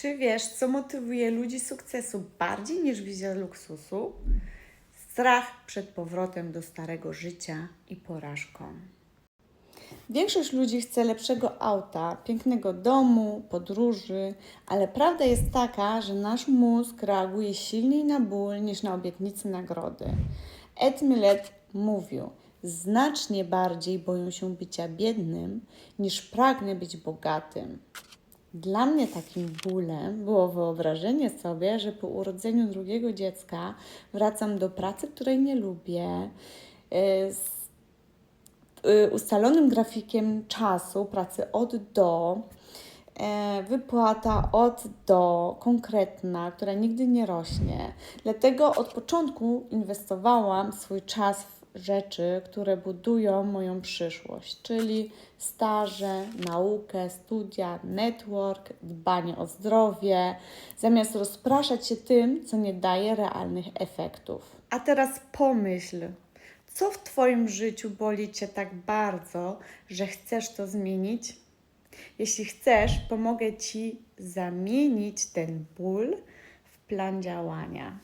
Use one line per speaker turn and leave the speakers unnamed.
Czy wiesz, co motywuje ludzi sukcesu bardziej niż wizja luksusu? Strach przed powrotem do starego życia i porażką. Większość ludzi chce lepszego auta, pięknego domu, podróży, ale prawda jest taka, że nasz mózg reaguje silniej na ból niż na obietnice nagrody. Ed Milet mówił: Znacznie bardziej boję się bycia biednym, niż pragnę być bogatym. Dla mnie takim bólem było wyobrażenie sobie, że po urodzeniu drugiego dziecka wracam do pracy, której nie lubię, y, z y, ustalonym grafikiem czasu, pracy od do, e, wypłata od do, konkretna, która nigdy nie rośnie. Dlatego od początku inwestowałam swój czas w rzeczy, które budują moją przyszłość, czyli staże, naukę, studia, network, dbanie o zdrowie, zamiast rozpraszać się tym, co nie daje realnych efektów. A teraz pomyśl, co w Twoim życiu boli Cię tak bardzo, że chcesz to zmienić? Jeśli chcesz, pomogę Ci zamienić ten ból w plan działania.